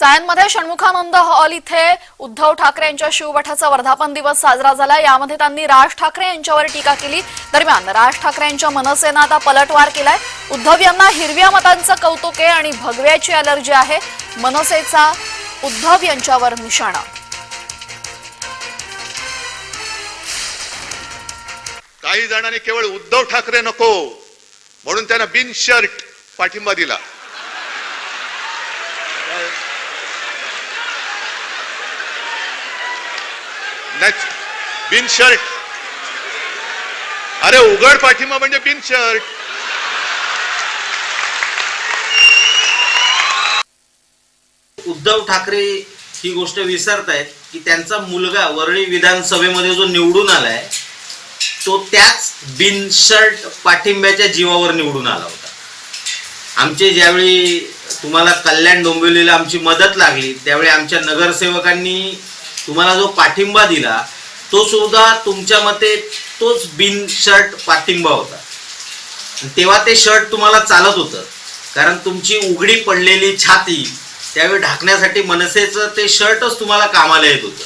सायनमध्ये Shanmukhananda hall इथे उद्धव ठाकरे यांच्या शिवमठाचा वर्धापन दिवस साजरा झाला. यामध्ये त्यांनी राज ठाकरे यांच्यावर टीका केली. दरम्यान राज ठाकरे यांच्या मनसेनं आता पलटवार केलाय. उद्धव यांना हिरव्या मतांचं कौतुक आहे आणि भगव्याची अलर्जी आहे. मनसेचा उद्धव यांच्यावर निशाणा. काही जणांनी केवळ उद्धव ठाकरे नको म्हणून त्यांना बिन शर्ट पाठिंबा दिला. नाही, बिन शर्ट अरे उघड पाठिंबा म्हणजे बिन शर्ट उद्धव ठाकरे ही गोष्ट विसरतायत की त्यांचा मुलगा वरळी विधानसभेमध्ये जो निवडून आलाय तो त्याच बिनशर्ट पाठिंब्याच्या जीवावर निवडून आला होता. आमचे ज्यावेळी तुम्हाला कल्याण डोंबिवलीला आमची मदत लागली त्यावेळी आमच्या नगरसेवकांनी तुम्हाला जो पाठिंबा दिला तो सुद्धा तुमच्या मते तोच बिनशर्ट पाठिंबा होता. तेव्हा ते शर्ट तुम्हाला चालत होतं. कारण तुमची उघडी पडलेली छाती त्यावेळी ढाकण्यासाठी मनसेचं ते शर्टच तुम्हाला कामाला येत होतं.